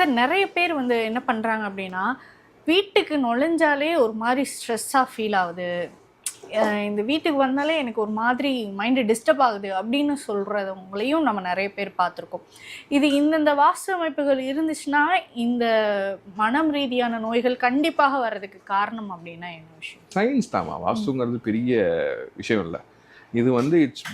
Sir நிறைய பேர் வந்து என்ன பண்ணுறாங்க அப்படின்னா வீட்டுக்கு நுழைஞ்சாலே ஒரு மாதிரி ஸ்ட்ரெஸ்ஸாக ஃபீல் ஆகுது. இந்த வீட்டுக்கு வந்தாலே எனக்கு ஒரு மாதிரி மைண்டு டிஸ்டர்ப் ஆகுது அப்படின்னு சொல்கிறவங்களையும் நம்ம நிறைய பேர் பார்த்துருக்கோம். இது இந்தந்த வாசு அமைப்புகள் இருந்துச்சுன்னா இந்த மனம் ரீதியான நோய்கள் கண்டிப்பாக வர்றதுக்கு காரணம் அப்படின்னா என்ன விஷயம்? சயின்ஸ் தாமா வாசுங்கிறது பெரிய விஷயம் இல்லை. இது வந்து இட்ஸ்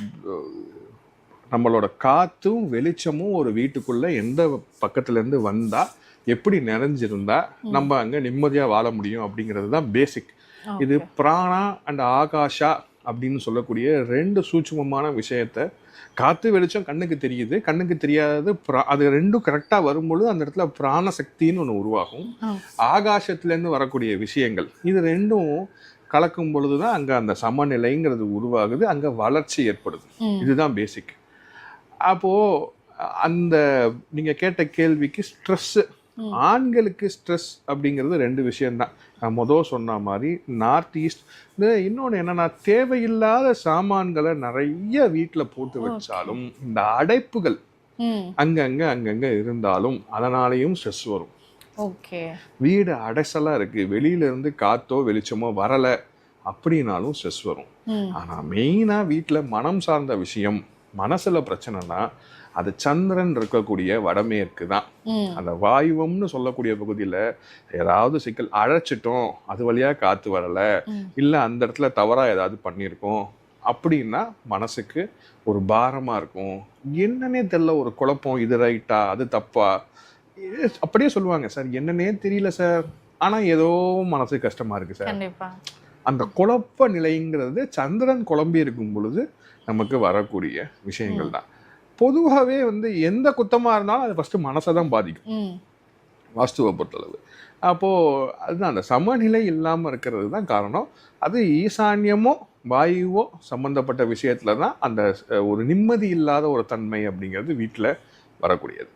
நம்மளோட காத்தும் வெளிச்சமும் ஒரு வீட்டுக்குள்ள எந்த பக்கத்துல இருந்து வந்தா எப்படி நிறைஞ்சிருந்தா நம்ம அங்க நிம்மதியா வாழ முடியும் அப்படிங்கிறது தான் பேசிக் இது பிராணா அண்ட் ஆகாஷா அப்படின்னு சொல்லக்கூடிய ரெண்டு சூட்சுமமான விஷயத்த காத்து வெளிச்சம் கண்ணுக்கு தெரியுது. கண்ணுக்கு தெரியாதது பிரா- அது ரெண்டும் கரெக்டாக வரும்பொழுது அந்த இடத்துல பிராண சக்தின்னு ஒன்று உருவாகும். ஆகாசத்துலேருந்து வரக்கூடிய விஷயங்கள் இது ரெண்டும் கலக்கும் பொழுது தான் அங்கே அந்த சமநிலைங்கிறது உருவாகுது. அங்கே வளர்ச்சி ஏற்படுது. இதுதான் பேசிக் அப்போது அந்த நீங்கள் கேட்ட கேள்விக்கு ஸ்ட்ரெஸ்ஸு. ஆண்களுக்கு ஸ்ட்ரெஸ் அப்படிங்கிறது ரெண்டு விஷயம்தான். நான் மொதல் சொன்ன மாதிரி நார்த் ஈஸ்ட் இன்னொன்று என்னன்னா தேவையில்லாத சாமான்களை நிறைய வீட்டில் போட்டு வச்சாலும் இந்த அடைப்புகள் அங்கங்க அங்கங்க இருந்தாலும் அதனாலேயும் ஸ்ட்ரெஸ் வரும். ஓகே. வீடு அடைசலாக இருக்குது வெளியில இருந்து காத்தோ வெளிச்சமோ வரலை அப்படின்னாலும் ஸ்ட்ரெஸ் வரும். ஆனால் மெயினாக வீட்டில் மனம் சார்ந்த விஷயம் மனசில் பிரச்சனைனா அது சந்திரன் இருக்கக்கூடிய வடமேற்கு தான். அந்த வாயுவம்னு சொல்லக்கூடிய பகுதியில் ஏதாவது சிக்கல் அழைச்சிட்டோம் அது வழியாக காற்று வரலை. இல்லை அந்த இடத்துல தவறாக ஏதாவது பண்ணியிருக்கோம் அப்படின்னா மனசுக்கு ஒரு பாரமாக இருக்கும். என்னன்னே தெரியல ஒரு குழப்பம் இது ரைட்டா அது தப்பா? அப்படியே சொல்லுவாங்க சார் என்னன்னே தெரியல சார். ஆனால் ஏதோ மனசு கஷ்டமாக இருக்குது சார். அந்த குழப்ப நிலைங்கிறது சந்திரன் குழம்பி இருக்கும் பொழுது நமக்கு வரக்கூடிய விஷயங்கள் தான். பொதுவாகவே வந்து எந்த குத்தமாக இருந்தாலும் அது ஃபஸ்ட்டு மனசை தான் பாதிக்கும். வாஸ்துவை பொறுத்தளவு. அப்போது அதுதான் அந்த சமநிலை இல்லாமல் இருக்கிறது தான் காரணம். அது ஈசான்யமோ வாயுவோ சம்மந்தப்பட்ட விஷயத்துல தான் அந்த ஒரு நிம்மதி இல்லாத ஒரு தன்மை அப்படிங்கிறது வீட்டில் வரக்கூடியது.